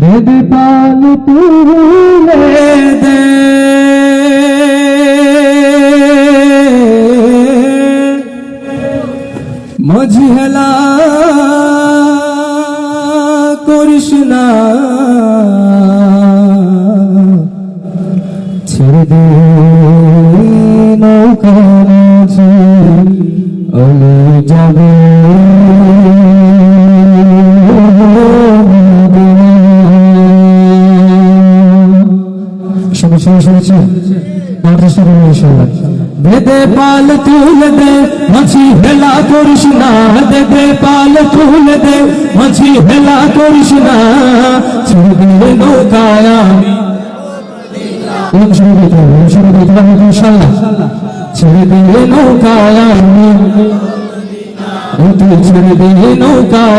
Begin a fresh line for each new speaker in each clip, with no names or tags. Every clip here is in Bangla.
ভেদ পাল তুলে দে। মাঝি হেলা করিস না। ছেড়ে দে নৌকা যাবে। শুনে শুনেছি। মাদ্রাসা বেদে পাল তুল দে, মাঝি হেলা করিস না। দে পাল তুল দে, মাঝি হেলা করিস না। ছেড়ে ছেড়ে দিয়ে নৌকায়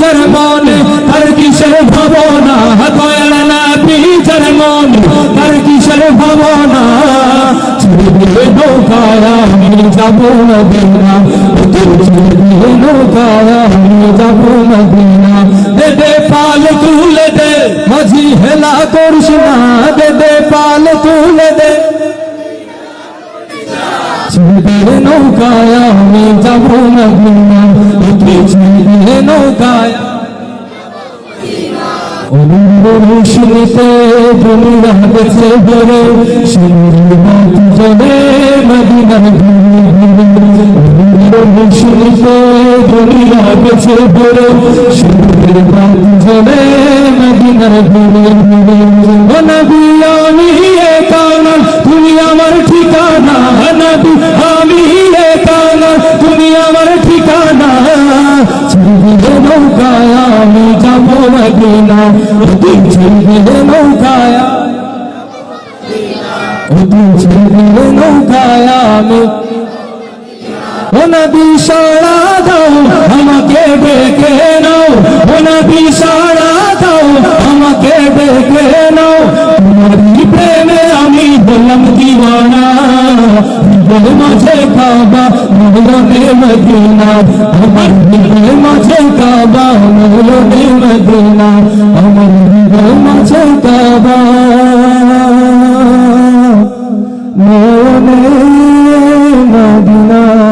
যার মনে, তার কিসের ভাবনা, দয়াল নাবি যার মনে, তার কিসের ভাবনা। ছেড়ে নৌকায় আমি যাব মদিনা ছেড়ে নৌকায় আমি যাব মদিনা। দে দে পাল তুলে দে, মাঝি হেলা করিস না। দে দে পাল তুলে দে। ছেড়ে নৌকায় আমি যাব মদিনা। নৌকায় শুনিতে দুনিয়া গেছে বলে সুন্দর জলে মদিনা শুনিতে দুনিয়া গেছে বলে সুন্দর জলে মদিনার ঘুরে ও নবী আমি একানা তুমি আমার ঠিকানা মদিনা তুই ছেড়ে নৌকায় তুই ছেড়ে নৌকায় আমি। নবী সারা দাও, আমাকে ডেকে নাও। ও নবী সারা দাও, আমাকে ডেকে নাও। তোমারই প্রেমে আমি হলাম দিওয়ানা। মাঝে কাবা মৌলদে মদিনা আমার হৃদয় মাঝে কাবা মৌলদে মদিনা মদিনা।